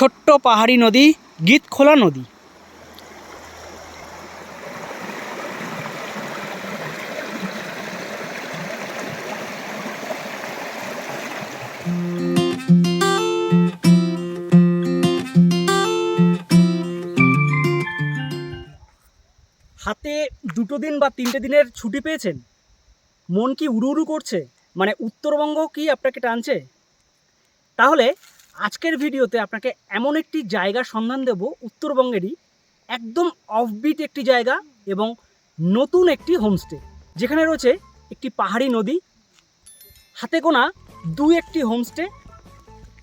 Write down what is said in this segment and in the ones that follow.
ছোট্ট পাহাড়ি নদী, গীতখোলা নদী। হাতে দুটো দিন বা তিনটে দিনের ছুটি পেয়েছেন? মন কি উড়ু উড়ু করছে? মানে উত্তরবঙ্গ কি আপনাকে টানছে? তাহলে আজকের ভিডিওতে আপনাকে এমন একটি জায়গার সন্ধান দেব উত্তরবঙ্গেরই একদম অফবিট একটি জায়গা এবং নতুন একটি হোমস্টে যেখানে রয়েছে একটি পাহাড়ি নদী, হাতে গোনা দু একটি হোমস্টে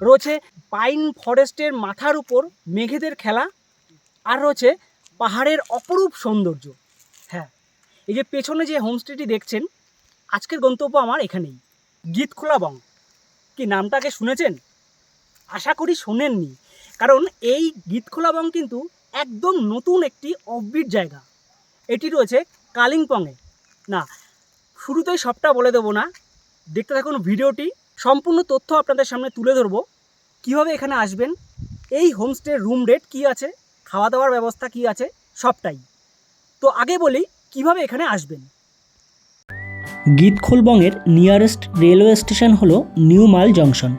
রয়েছে পাইন ফরেস্টের মাথার উপর মেঘেদের খেলা, আর রয়েছে পাহাড়ের অপরূপ সৌন্দর্য। হ্যাঁ এই যে পেছনে যে হোমস্টেটি দেখছেন, আজকের গন্তব্য আমার এখানেই, গীতখোলা বং। কি নামটাকে শুনেছেন? আশা করি শোনেননি। কারণ এই গীতখোলা বং কিন্তু একদম নতুন একটি অফবিট জায়গা। এটি রয়েছে কালিম্পংয়ে। না, শুরুতেই সবটা বলে দেবো না। দেখতে থাকুন ভিডিওটি। সম্পূর্ণ তথ্য আপনাদের সামনে তুলে ধরবো। কীভাবে এখানে আসবেন? এই হোমস্টের রুম রেট কী আছে? খাওয়া দাওয়ার ব্যবস্থা কী আছে? সবটাই। তো আগে বলি, কীভাবে এখানে আসবেন? গীতখোলবংয়ের নিয়ারেস্ট রেলওয়ে স্টেশন হলো নিউ মাল জংশন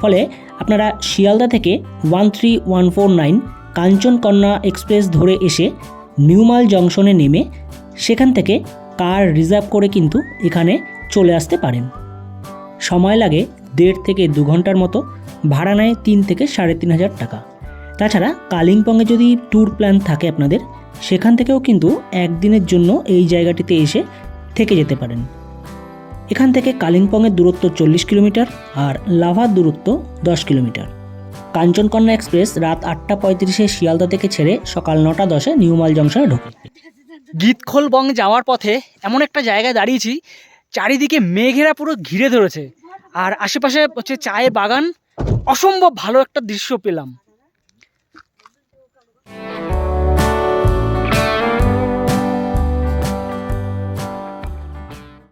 ফলে আপনারা শিয়ালদা থেকে one three one four nine Kanchankanya express ধরে এসে নিউমাল জংশনে নেমে সেখান থেকে কার রিজার্ভ করে কিন্তু এখানে চলে আসতে পারেন। সময় লাগে দেড় থেকে দু ঘণ্টার মতো, ভাড়া নেয় তিন থেকে সাড়ে তিন হাজার টাকা। তাছাড়া কালিম্পংয়ে যদি ট্যুর প্ল্যান থাকে আপনাদের, সেখান থেকেও কিন্তু একদিনের জন্য এই জায়গাটিতে এসে থেকে যেতে পারেন। এখান থেকে কালিম্পংয়ের দূরত্ব চল্লিশ কিলোমিটার আর লাভার দূরত্ব দশ কিলোমিটার। কাঞ্চনকন্যা এক্সপ্রেস রাত আটটা পঁয়ত্রিশে শিয়ালদা থেকে ছেড়ে সকাল নটা দশে নিউমাল জংশনে ঢোকে। গীতখোল বং যাওয়ার পথে এমন একটা জায়গায় দাঁড়িয়েছি, চারিদিকে মেঘেরা পুরো ঘিরে ধরেছে আর আশেপাশে হচ্ছে চায়ের বাগান, অসম্ভব ভালো একটা দৃশ্য পেলাম।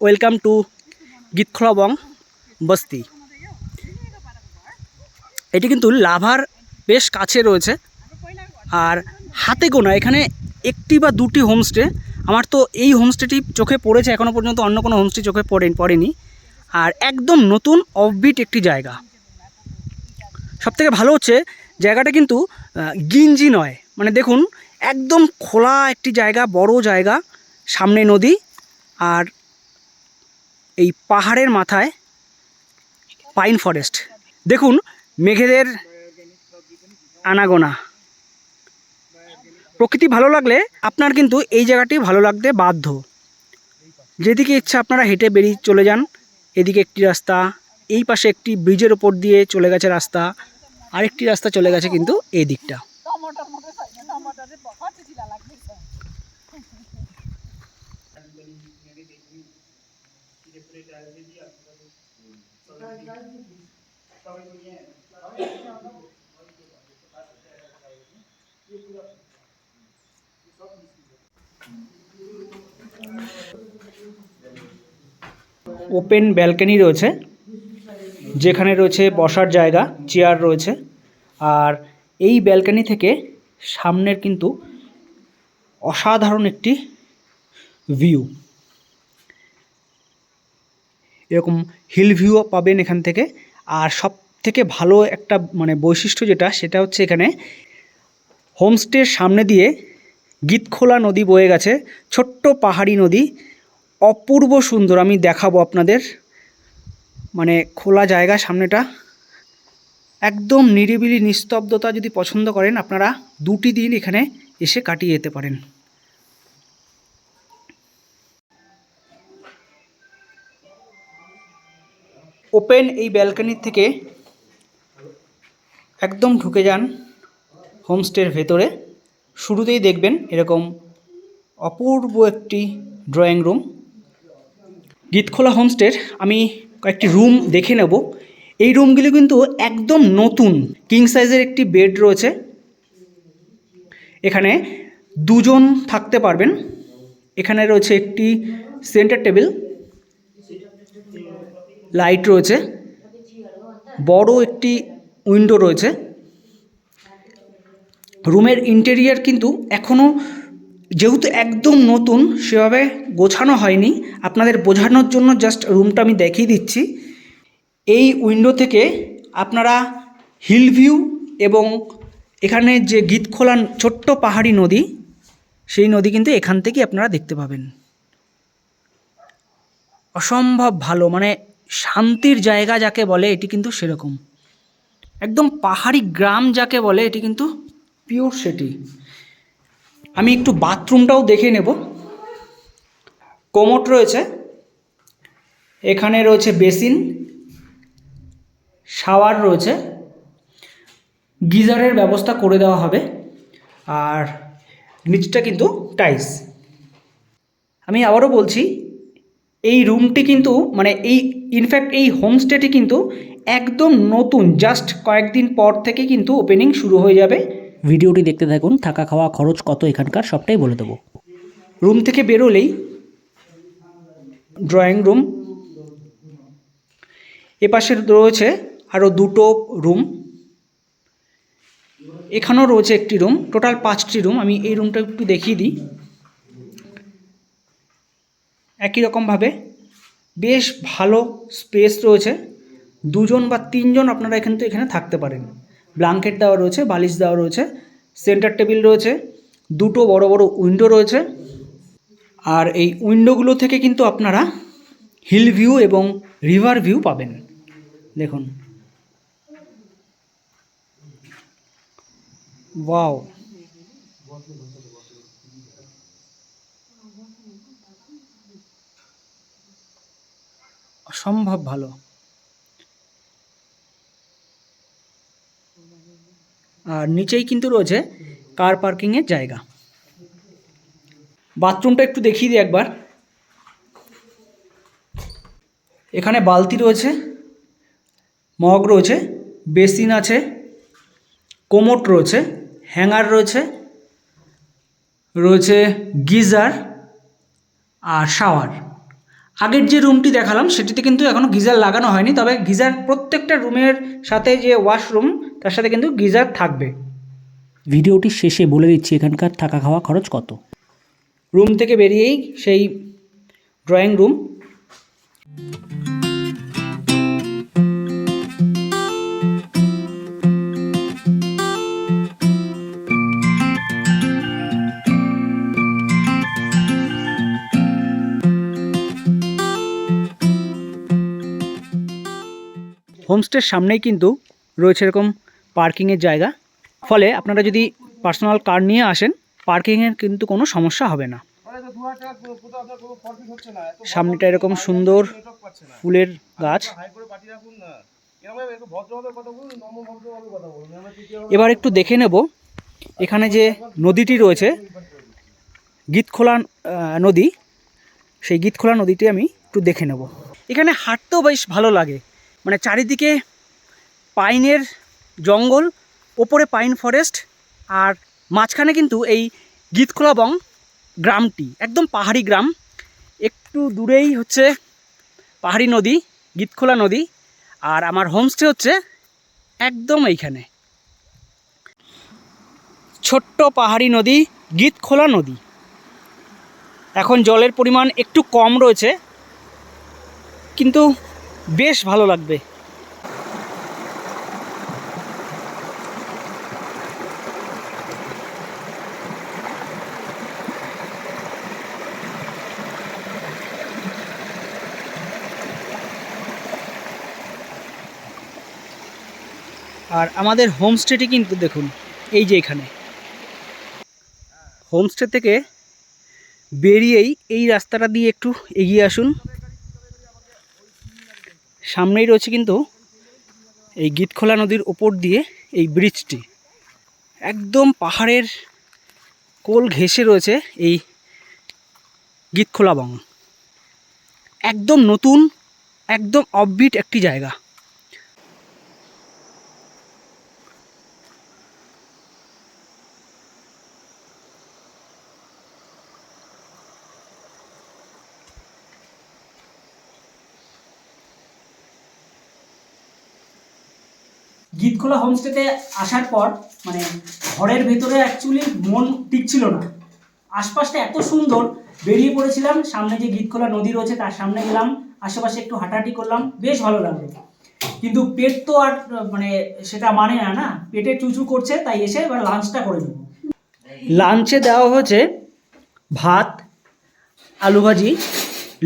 ওয়েলকাম টু গীতখোলা বং বস্তি। এটি কিন্তু লাভার বেশ কাছে রয়েছে। আর হাতে গোনা, এখানে একটি বা দুটি হোমস্টে। আমার তো এই হোমস্টেটি চোখে পড়েছে এখনও পর্যন্ত অন্য কোনো হোমস্টে চোখে পড়ে, পড়েনি। আর একদম নতুন অফবিট একটি জায়গা। সবথেকে ভালো হচ্ছে, জায়গাটা কিন্তু গিঞ্জি নয়। মানে দেখুন, একদম খোলা একটি জায়গা, বড় জায়গা, সামনে নদী। আর এই পাহাড়ের মাথায় পাইন ফরেস্ট। দেখুন, মেঘেদের আনাগোনা। প্রকৃতি ভালো লাগলে আপনার কিন্তু এই জায়গাটি ভালো লাগতে বাধ্য। যেদিকে ইচ্ছা আপনারা হেঁটে বেরিয়ে চলে যান, এদিকে একটি রাস্তা, এই পাশে একটি ব্রিজের ওপর দিয়ে চলে গেছে রাস্তা, আরেকটি রাস্তা চলে গেছে কিন্তু এই দিকটা ওপেন ব্যালকনি রয়েছে, যেখানে রয়েছে বসার জায়গা চেয়ার রয়েছে, আর এই ব্যালকনি থেকে সামনের কিন্তু অসাধারণ একটি ভিউ এরকম হিল ভিউও পাবেন এখান থেকে, আর সব থেকে ভালো একটা মানে বৈশিষ্ট্য যেটা, সেটা হচ্ছে এখানে হোমস্টের সামনে দিয়ে গীতখোলা নদী বয়ে গেছে, ছোট্ট পাহাড়ি নদী অপূর্ব সুন্দর, আমি দেখাবো আপনাদের। মানে খোলা জায়গা সামনেটা। একদম নিরিবিলি নিস্তব্ধতা যদি পছন্দ করেন, আপনারা দুটি দিন এখানে এসে কাটিয়ে যেতে পারেন। ওপেন এই ব্যালকনির থেকে একদম ঢুকে যান হোমস্টের ভেতরে। শুরুতেই দেখবেন এরকম অপূর্ব একটি ড্রয়িং রুম। গীতখোলা হোমস্টের আমি কয়েকটি রুম দেখে নেব। এই রুমগুলি কিন্তু একদম নতুন কিং সাইজের একটি বেড রয়েছে। এখানে দুজন থাকতে পারবেন। এখানে রয়েছে একটি সেন্টার টেবিল লাইট রয়েছে, বড় একটি উইন্ডো রয়েছে। রুমের ইন্টেরিয়ার কিন্তু এখনও যেহেতু একদম নতুন, সেভাবে গোছানো হয়নি, আপনাদের বোঝানোর জন্য জাস্ট রুমটা আমি দেখিয়ে দিচ্ছি। এই উইন্ডো থেকে আপনারা হিল ভিউ এবং এখানে যে গীতখোলা ছোট্ট পাহাড়ি নদী, সেই নদী কিন্তু এখান থেকেই আপনারা দেখতে পাবেন। অসম্ভব ভালো মানে শান্তির জায়গা যাকে বলে, এটি কিন্তু সেরকম। একদম পাহাড়ি গ্রাম যাকে বলে, এটি কিন্তু পিওর সেটি আমি একটু বাথরুমটাও দেখে নেব। কোমোট রয়েছে। এখানে রয়েছে বেসিন। শাওয়ার রয়েছে। গিজারের ব্যবস্থা করে দেওয়া হবে। আর নিচটা কিন্তু টাইলস। আমি আবারও বলছি, এই রুমটি কিন্তু মানে এই ইনফ্যাক্ট এই হোমস্টেটি কিন্তু একদম নতুন জাস্ট কয়েকদিন পর থেকে কিন্তু ওপেনিং শুরু হয়ে যাবে। ভিডিওটি দেখতে থাকুন, থাকা খাওয়া খরচ কত এখানকার সবটাই বলে দেবো। রুম থেকে বেরোলেই ড্রয়িং রুম, এপাশে রয়েছে আরও দুটো রুম, এখানেও রয়েছে একটি রুম, টোটাল পাঁচটি রুম, আমি এই রুমটা একটু দেখিয়ে দিই। একই রকমভাবে বেশ ভালো স্পেস রয়েছে, দুজন বা তিনজন আপনারা এখান থেকে এখানে থাকতে পারেন। ব্ল্যাঙ্কেট দেওয়া রয়েছে, বালিশ দেওয়া রয়েছে, সেন্টার টেবিল রয়েছে, দুটো বড় বড় উইন্ডো রয়েছে, আর এই উইন্ডোগুলো থেকে কিন্তু আপনারা হিল ভিউ এবং রিভার ভিউ পাবেন। দেখুন। ওয়াও। অসম্ভব ভালো। আর নিচেই কিন্তু রয়েছে কার পার্কিংয়ের জায়গা। বাথরুমটা একটু দেখিয়ে দিই একবার। এখানে বালতি রয়েছে, মগ রয়েছে, বেসিন আছে, কোমোট রয়েছে হ্যাঙ্গার রয়েছে রয়েছে গিজার আর শাওয়ার আগের যে রুমটি দেখালাম, সেটিতে কিন্তু এখনও গিজার লাগানো হয়নি, তবে গিজার প্রত্যেকটা রুমের সাথে যে ওয়াশরুম তার সাথে কিন্তু গিজার থাকবে। ভিডিওটির শেষে বলে দিচ্ছি এখানকার থাকা খাওয়া খরচ কত? রুম থেকে বেরিয়েই সেই ড্রয়িং রুম। হোমস্টের সামনেই কিন্তু রয়েছে এরকম পার্কিংয়ের জায়গা। ফলে আপনারা যদি পার্সোনাল কার নিয়ে আসেন পার্কিংয়ের কিন্তু কোনো সমস্যা হবে না। সামনেটা এরকম সুন্দর ফুলের গাছ। এবার একটু দেখে নেব। এখানে যে নদীটি রয়েছে, গীতখোলা নদী, সেই গীতখোলা নদীটি আমি একটু দেখে নেব। এখানে হাঁটতেও বেশ ভালো লাগে। মানে চারিদিকে পাইনের জঙ্গল, ওপরে পাইন ফরেস্ট আর মাঝখানে কিন্তু এই গীতখোলা বং গ্রামটি, একদম পাহাড়ি গ্রাম। একটু দূরেই হচ্ছে পাহাড়ি নদী, গীতখোলা নদী আর আমার হোমস্টে হচ্ছে একদম এইখানে। ছোট্ট পাহাড়ি নদী, গীতখোলা নদী। এখন জলের পরিমাণ একটু কম রয়েছে, কিন্তু বেশ ভালো লাগবে। আর আমাদের হোমস্টেটি কিন্তু দেখুন, এই যে এখানে। হোমস্টে থেকে বেরিয়েই এই রাস্তাটা দিয়ে একটু এগিয়ে আসুন। সামনেই রয়েছে কিন্তু এই গীতখোলা নদীর ওপর দিয়ে এই ব্রিজটি। একদম পাহাড়ের কোল ঘেঁষে রয়েছে এই গীতখোলা বং একদম নতুন, একদম অফবিট একটি জায়গা। গীতখোলা হোমস্টেতে আসার পর মানে ঘরের ভেতরে অ্যাকচুয়ালি মন টিকছিল না। আশপাশটা এত সুন্দর, বেরিয়ে পড়েছিলাম, সামনে যে গীতখোলা নদী রয়েছে তার সামনে গেলাম, আশেপাশে একটু হাঁটাহাঁটি করলাম, বেশ ভালো লাগল। কিন্তু পেট তো আর মানে সেটা মানে না না, পেটে চুচু করছে, তাই এসে এবার লাঞ্চটা করে নেব। লাঞ্চে দেওয়া হয়েছে ভাত, আলু ভাজি,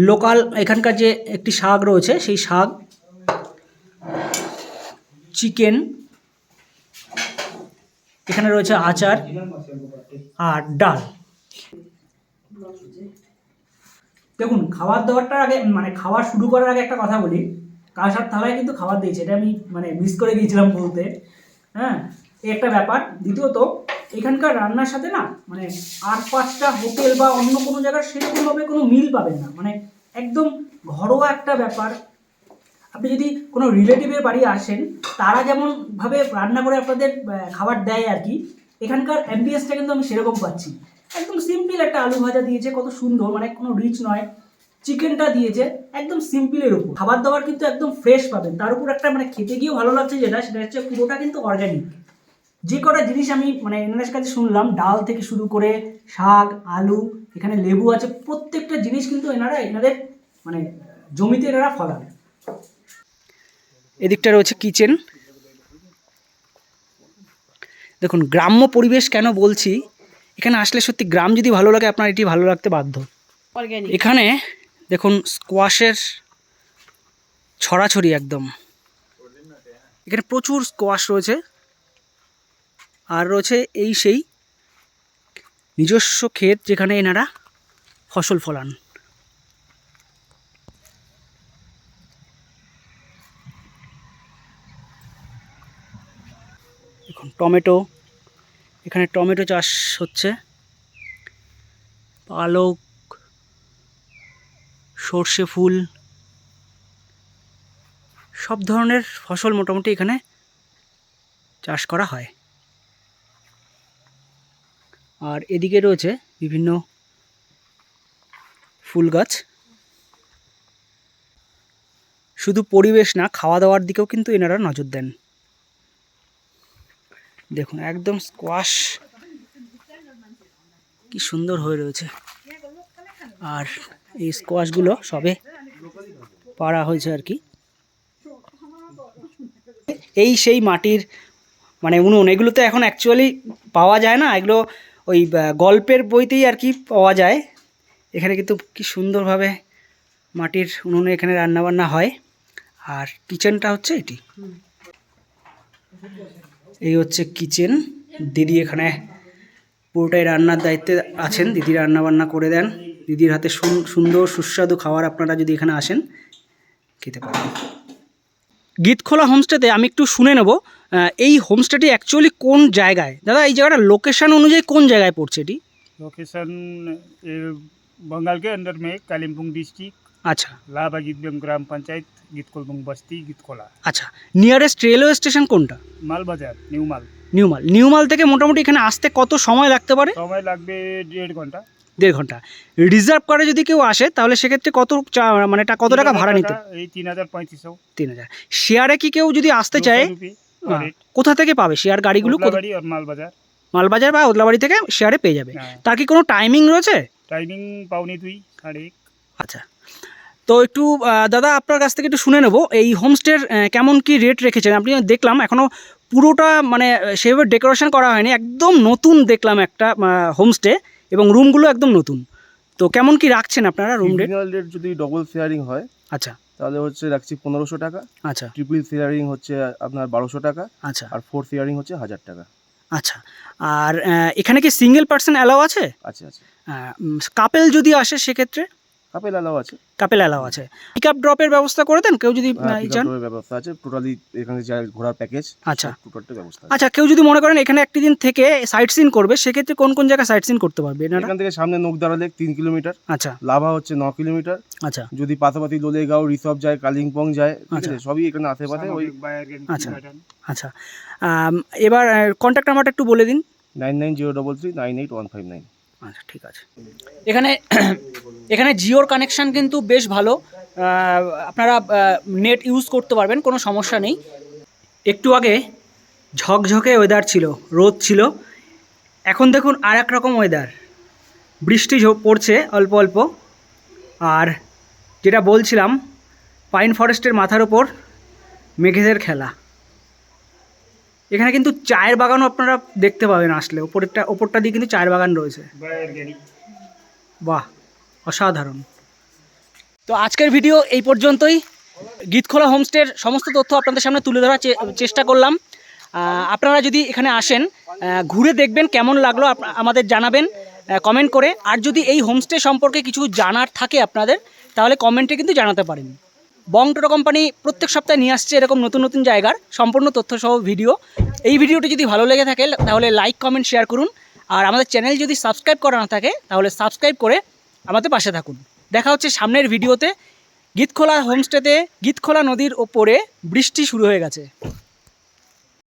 লোকাল এখানকার যে একটি শাক রয়েছে, সেই শাক, চিকেন এখানে রয়েছে আচার আর ডাল। দেখুন, খাবার দাবারটার আগে মানে খাবার শুরু করার আগে একটা কথা বলি। কার কাঁসার থালায় কিন্তু খাবার দিয়েছে, এটা আমি মানে মিস করে গিয়েছিলাম বলতে। হ্যাঁ এই একটা ব্যাপার। দ্বিতীয়ত, এখানকার রান্নার সাথে না মানে আর পাঁচটা হোটেল বা অন্য কোনো জায়গার সেরকমভাবে কোনো মিল পাবেন না। মানে একদম ঘরোয়া একটা ব্যাপার। আপনি যদি কোনো রিলেটিভের বাড়ি আসেন, তারা যেমন ভাবে রান্না করে আপনাদের খাবার দেয় আর কি, এখানকার অ্যাম্বিয়েন্সটা কিন্তু আমি সেরকম পাচ্ছি। একদম সিম্পল একটা আলু ভাজা দিয়েছে, কত সুন্দর মানে কোনো রিচ নয়। চিকেনটা দিয়েছে, একদম সিম্পলের উপর। খাবার দাবার কিন্তু একদম ফ্রেশ পাবেন। তার উপর একটা মানে খেতে গিয়েও ভালো লাগছে যেটা, সেটা হচ্ছে পুরোটা কিন্তু অর্গ্যানিক যে কটা জিনিস আমি মানে এনাদের কাছে শুনলাম, ডাল থেকে শুরু করে শাক, আলু, এখানে লেবু আছে, প্রত্যেকটা জিনিস কিন্তু এনারা, এনাদের মানে জমিতে এনারা ফলান। এদিকটা রয়েছে কিচেন। দেখুন গ্রাম্য পরিবেশ কেন বলছি? এখানে আসলে সত্যি গ্রাম যদি ভালো লাগে আপনার এটি ভালো লাগতে বাধ্য। এখানে দেখুন স্কোয়াশের ছড়াছড়ি একদম। এখানে প্রচুর স্কোয়াশ রয়েছে। আর রয়েছে এই সেই নিজস্ব ক্ষেত যেখানে এনারা ফসল ফলান। দেখুন টমেটো, এখানে টমেটো চাষ হচ্ছে। পালক, সর্ষে ফুল, সব ধরনের ফসল মোটামুটি এখানে চাষ করা হয়। আর এদিকে রয়েছে বিভিন্ন ফুল গাছ। শুধু পরিবেশ না, খাওয়া দাওয়ার দিকেও কিন্তু এনারা নজর দেন। দেখুন, একদম স্কোয়াশ কি সুন্দর হয়ে রয়েছে। আর এই স্কোয়াশগুলো সবে পাড়া হয়েছে আর কি। এই সেই মাটির মানে উনুন, এগুলো তো এখন অ্যাকচুয়ালি পাওয়া যায় না। এগুলো ওই গল্পের বইতেই আর কি পাওয়া যায়। এখানে কিন্তু কি সুন্দরভাবে মাটির উনুনে এখানে রান্নাবান্না হয়। আর কিচেনটা হচ্ছে এটি। এই হচ্ছে কিচেন দিদি এখানে পুরোটাই রান্নার দায়িত্বে আছেন দিদি রান্না বান্না করে দেন দিদির হাতে সুন- সুন্দর সুস্বাদু খাবার আপনারা যদি এখানে আসেন খেতে পারেন গীতখোলা হোমস্টেতে আমি একটু শুনে নেব আহ, এই হোমস্টেটি অ্যাকচুয়ালি কোন জায়গায় দাদা এই জায়গাটা লোকেশন অনুযায়ী কোন জায়গায় পড়ছে এটি लोकेशन ये बंगाल के अंदर में कालिम्पोंग डिस्ट्रिक्ट আচ্ছা। লাভা গীতবেম গ্রাম পঞ্চায়েত গীতকলবং বস্তি গীতকলা। আচ্ছা নিয়ারেস্ট রেলওয়ে স্টেশন কোনটা? মালবাজার নিউমাল নিউমাল। নিউমাল থেকে মোটামুটি এখানে আসতে কত সময় লাগতে পারে? সময় লাগবে দেড় ঘণ্টা। দেড় ঘণ্টা। রিজার্ভ করে যদি কেউ আসে তাহলে সেক্ষেত্রে কত মানে কত টাকা ভাড়া নিতে? এই তিন হাজার পঁয়ত্রিশশো। তিন হাজার। শেয়ারে কি কেউ যদি আসতে চায়? কোথা থেকে পাবে? শেয়ার গাড়িগুলো মালবাজার। মালবাজার বা ওদলাবাড়ি থেকে শেয়ারে পেয়ে যাবে। হ্যাঁ। তার কি কোনো টাইমিং রয়েছে? টাইমিং পাওনি তুই সাড়ে আচ্ছা। তো একটু দাদা আপনার কাছ থেকে একটু শুনে নেব এই হোমস্টের কেমন কি রেট রেখেছেন? আপনি দেখলাম এখনও পুরোটা মানে সেভাবে ডেকোরেশন করা হয়নি একদম নতুন দেখলাম একটা হোমস্টে এবং রুমগুলো একদম নতুন। তো কেমন কি রাখছেন আপনারা রুম রেট রেট যদি ডবল শেয়ারিং হয় আচ্ছা। তাহলে হচ্ছে রাখছি পনেরোশো টাকা। আচ্ছা। ট্রিপল শেয়ারিং হচ্ছে আপনার বারোশো টাকা। আচ্ছা। আর ফোর শেয়ারিং হচ্ছে হাজার টাকা। আচ্ছা। আর এখানে কি সিঙ্গেল পার্সন অ্যালাও আছে? আচ্ছা আছে। কাপেল যদি আসে সেক্ষেত্রে? কাপেল অ্যালাও আছে। কাপেল অ্যালাও আছে। পিক আপ ড্রপের ব্যবস্থা করে দেন কেউ যদি হ্যাঁ, চান ব্যবস্থা আছে টোটালি এখানে যা ঘোরার প্যাকেজ আচ্ছা। টোটালটা ব্যবস্থা আচ্ছা কেউ যদি মনে করেন এখানে একটি দিন থেকে সাইট সিন করবে সেক্ষেত্রে কোন কোন জায়গায় সাইট সিন করতে পারবে? এনারা? এখান থেকে সামনে নৌকদারা লেক তিন কিলোমিটার। আচ্ছা। লাভা হচ্ছে ন কিলোমিটার। আচ্ছা। যদি পাতাপাতি লোলেগাঁও রিসব যায় কালিম্পং যায় আচ্ছা। সবই এখানে আশেপাশে ওই আচ্ছা। আচ্ছা। এবার কন্ট্যাক্ট নাম্বারটা একটু বলে দিন। Nine nine zero double three nine eight one five nine আচ্ছা ঠিক আছে। এখানে এখানে জিওর কানেকশান কিন্তু বেশ ভালো। আপনারা নেট ইউজ করতে পারবেন, কোনো সমস্যা নেই। একটু আগে ঝকঝকে ওয়েদার ছিল, রোদ ছিল। এখন দেখুন আর এক রকম ওয়েদার। বৃষ্টি পড়ছে অল্প অল্প। আর যেটা বলছিলাম, পাইন ফরেস্টের মাথার ওপর মেঘেদের খেলা। এখানে কিন্তু চায়ের বাগানও আপনারা দেখতে পাবেন আসলে। ওপরটা ওপরটা দিয়ে কিন্তু চায়ের বাগান রয়েছে। বাহ, অসাধারণ। তো আজকের ভিডিও এই পর্যন্তই। গীতখোলা হোমস্টের সমস্ত তথ্য আপনাদের সামনে তুলে ধরার চেষ্টা করলাম। আপনারা যদি এখানে আসেন ঘুরে দেখবেন কেমন লাগল আমাদের জানাবেন কমেন্ট করে। আর যদি এই হোমস্টে সম্পর্কে কিছু জানার থাকে আপনাদের, তাহলে কমেন্টে কিন্তু জানাতে পারেন। বং টোটো কোম্পানি প্রত্যেক সপ্তাহে নিয়ে আসছে এরকম নতুন নতুন জায়গার সম্পূর্ণ তথ্যসহ ভিডিও। এই ভিডিওটি যদি ভালো লেগে থাকে, তাহলে লাইক কমেন্ট শেয়ার করুন। আর আমাদের চ্যানেল যদি সাবস্ক্রাইব করা না থাকে, তাহলে সাবস্ক্রাইব করে আমাদের পাশে থাকুন। দেখা হচ্ছে সামনের ভিডিওতে। গীতখোলা হোমস্টেতে গীতখোলা নদীর ওপরে বৃষ্টি শুরু হয়ে গেছে।